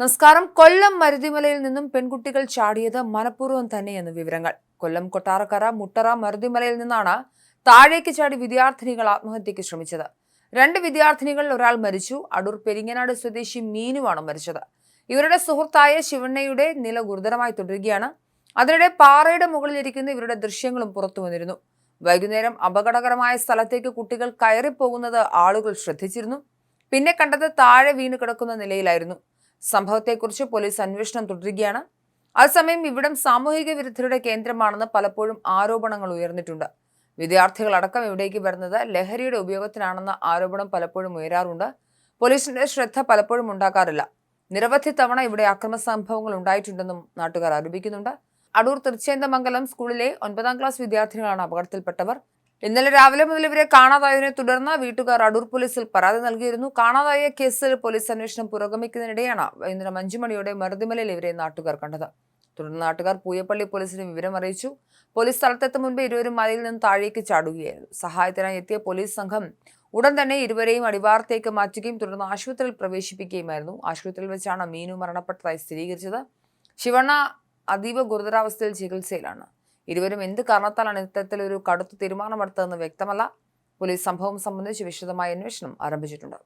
നമസ്കാരം. കൊല്ലം മരുതിമലയിൽ നിന്നും പെൺകുട്ടികൾ ചാടിയത് മനഃപൂർവം തന്നെയെന്ന് വിവരങ്ങൾ. കൊല്ലം കൊട്ടാരക്കര മുട്ടറ മരുതിമലയിൽ നിന്നാണ് താഴേക്ക് ചാടി വിദ്യാർത്ഥിനികൾ ആത്മഹത്യക്ക് ശ്രമിച്ചത്. രണ്ട് വിദ്യാർത്ഥിനികളിൽ ഒരാൾ മരിച്ചു. അടൂർ പെരിങ്ങനാട് സ്വദേശി മീനുവാണ് മരിച്ചത്. ഇവരുടെ സുഹൃത്തായ ശിവണ്ണയുടെ നില ഗുരുതരമായി തുടരുകയാണ്. അതിനിടെ പാറയുടെ മുകളിലിരിക്കുന്ന ഇവരുടെ ദൃശ്യങ്ങളും പുറത്തു വന്നിരുന്നു. വൈകുന്നേരം അപകടകരമായ സ്ഥലത്തേക്ക് കുട്ടികൾ കയറിപ്പോകുന്നത് ആളുകൾ ശ്രദ്ധിച്ചിരുന്നു. പിന്നെ കണ്ടത് താഴെ വീണ് കിടക്കുന്ന നിലയിലായിരുന്നു. സംഭവത്തെക്കുറിച്ച് പോലീസ് അന്വേഷണം തുടരുകയാണ്. അതേസമയം ഇവിടം സാമൂഹിക വിരുദ്ധരുടെ കേന്ദ്രമാണെന്ന് പലപ്പോഴും ആരോപണങ്ങൾ ഉയർന്നിട്ടുണ്ട്. വിദ്യാർത്ഥികളടക്കം ഇവിടേക്ക് വരുന്നത് ലഹരിയുടെ ഉപയോഗത്തിനാണെന്ന ആരോപണം പലപ്പോഴും ഉയരാറുണ്ട്. പോലീസിന്റെ ശ്രദ്ധ പലപ്പോഴും ഉണ്ടാക്കാറില്ല. നിരവധി തവണ ഇവിടെ അക്രമ സംഭവങ്ങൾ ഉണ്ടായിട്ടുണ്ടെന്നും നാട്ടുകാർ ആരോപിക്കുന്നുണ്ട്. അടൂർ തിരുച്ചേന്തമംഗലം സ്കൂളിലെ ഒൻപതാം ക്ലാസ് വിദ്യാർത്ഥികളാണ് അപകടത്തിൽപ്പെട്ടവർ. ഇന്നലെ രാവിലെ മുതൽ ഇവരെ കാണാതായതിനെ തുടർന്ന് വീട്ടുകാർ അടൂർ പോലീസിൽ പരാതി നൽകിയിരുന്നു. കാണാതായ കേസിൽ പോലീസ് അന്വേഷണം പുരോഗമിക്കുന്നതിനിടെയാണ് വൈകുന്നേരം അഞ്ചു മണിയോടെ മരുതിമലയിൽ ഇവരെ നാട്ടുകാർ കണ്ടത്. തുടർന്ന് നാട്ടുകാർ പൂയപ്പള്ളി പോലീസിന് വിവരം അറിയിച്ചു. പോലീസ് സ്ഥലത്തെത്തും മുൻപ് ഇരുവരും മലയിൽ നിന്ന് താഴേക്ക് ചാടുകയായിരുന്നു. സഹായത്തിനായി എത്തിയ പോലീസ് സംഘം ഉടൻ തന്നെ ഇരുവരെയും അടിവാരത്തേക്ക് മാറ്റുകയും തുടർന്ന് ആശുപത്രിയിൽ പ്രവേശിപ്പിക്കുകയുമായിരുന്നു. ആശുപത്രിയിൽ വെച്ചാണ് മീനു മരണപ്പെട്ടതായി സ്ഥിരീകരിച്ചത്. ശിവണ്ണ അതീവ ഗുരുതരാവസ്ഥയിൽ ചികിത്സയിലാണ്. ഇരുവരും എന്ത് കാരണത്താലാണ് ഇത്തരത്തിലൊരു കടുത്ത തീരുമാനമെടുത്തതെന്ന് വ്യക്തമല്ല. പോലീസ് സംഭവം സംബന്ധിച്ച് വിശദമായ അന്വേഷണം ആരംഭിച്ചിട്ടുണ്ട്.